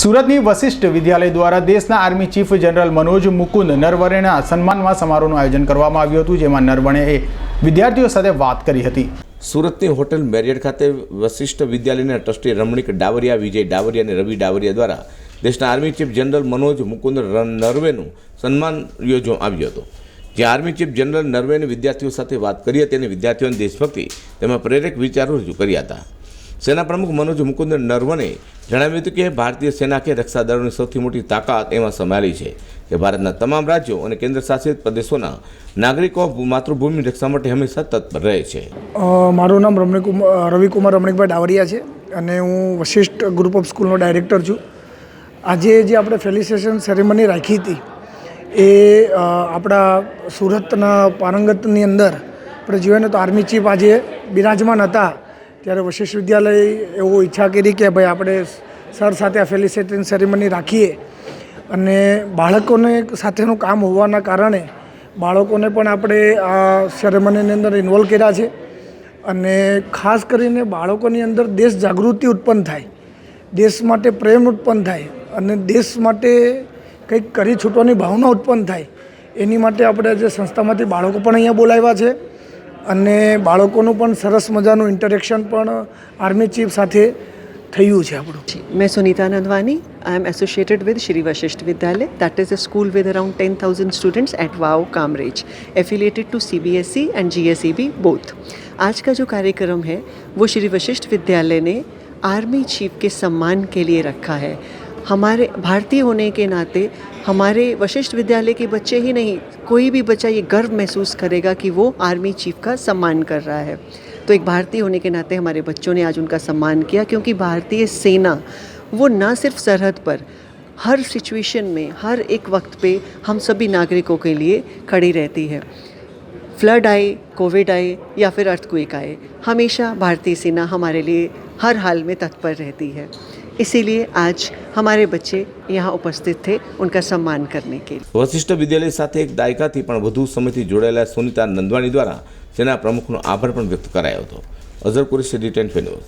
સુરતની વશિષ્ઠ વિદ્યાલય દ્વારા દેશના army chief general Manoj Mukund નરવણેના સન્માનમાં સમારોહનું આયોજન કરવામાં આવ્યું હતું, જેમાં નરવણેએ વિદ્યાર્થીઓ સાથે વાત કરી હતી. સુરતની હોટેલ મેરિયટ ખાતે વશિષ્ઠ વિદ્યાલયના ટ્રસ્ટી રમણીક ડાવરિયા, વિજય ડાવરિયા અને રવિ ડાવરિયા દ્વારા દેશના army chief general Manoj Mukund નરવેનું સન્માન યોજવામાં આવ્યું હતું. જ્યાં આર્મી ચીફ જનરલ નરવેને વિદ્યાર્થીઓ સાથે વાત કરી હતી અને વિદ્યાર્થીઓની દેશભક્તિ તેમાં પ્રેરક વિચારો રજૂ કર્યા હતા. સેના પ્રમુખ મનોજ મુકુંદ નરવણે જણાવ્યું હતું કે ભારતીય સેના કે રક્ષાદળોની સૌથી મોટી તાકાત એમાં સમાયેલી છે કે ભારતના તમામ રાજ્યો અને કેન્દ્ર શાસિત પ્રદેશોના નાગરિકો માતૃભૂમિની રક્ષા માટે હંમેશા તત્પર રહે છે. મારું નામ રમણીકુમાર રવિકુમાર રમણીકભાઈ ડાવરિયા છે અને હું વશિષ્ઠ ગ્રુપ ઓફ સ્કૂલનો ડાયરેક્ટર છું. આજે જે આપણે ફેલિસેશન સેરેમની રાખી હતી એ આપણા સુરતના પારંગતની અંદર, આપણે જોઈએ ને તો આર્મી ચીફ આજે બિરાજમાન હતા. ત્યારે વશિષ્ઠ વિદ્યાલય એવું ઈચ્છા કરી કે ભાઈ આપણે સર સાથે આ ફેલિસિટેશન સેરેમની રાખીએ. અને બાળકોને સાથેનું કામ હોવાના કારણે બાળકોને પણ આપણે આ સેરેમનીની અંદર ઇન્વોલ્વ કર્યા છે. અને ખાસ કરીને બાળકોની અંદર દેશ જાગૃતિ ઉત્પન્ન થાય. દેશ માટે પ્રેમ ઉત્પન્ન થાય અને દેશ માટે કંઈક કરી છૂટવાની ભાવના ઉત્પન્ન થાય. એની માટે આપણે આજે સંસ્થામાંથી બાળકો પણ અહીંયા બોલાવ્યા છે. અને બાળકોનું પણ સરસ મજાનું ઇન્ટરેક્શન પણ આર્મી ચીફ સાથે થયું છે આપણું मैं Sunita Nandwani I am associated with Shri Vashishtha Vidyalaya that is a school with around ten thousand students at wow Kamrej affiliated to C B S E and G S E B both आज का जो कार्यक्रम है वो श्री वशिष्ठ विद्यालय ने army chief के सम्मान के लिए रखा है हमारे भारतीय होने के नाते हमारे वशिष्ठ विद्यालय के बच्चे ही नहीं, कोई भी बच्चा ये गर्व महसूस करेगा कि वो आर्मी चीफ का सम्मान कर रहा है। तो एक भारतीय होने के नाते हमारे बच्चों ने आज उनका सम्मान किया, क्योंकि भारतीय सेना, वो ना सिर्फ़ सरहद पर, हर सिचुएशन में, हर एक वक्त पे हम सभी नागरिकों के लिए खड़ी रहती है। फ्लड आए, कोविड आए, या फिर अर्थक्वेक आए, हमेशा भारतीय सेना हमारे लिए हर हाल में तत्पर रहती है। इसीलिए आज हमारे बच्चे यहाँ उपस्थित थे उनका सम्मान करने के लिए વશિષ્ઠ વિદ્યાલય સાથે એક દાયકાથી પણ વધુ સમયથી જોડાયેલા સુનિતા નંદવાણી દ્વારા સેના પ્રમુખનો આભાર પણ વ્યક્ત કરાયો હતો અઝર કુરેશી રિટેન ન્યૂઝ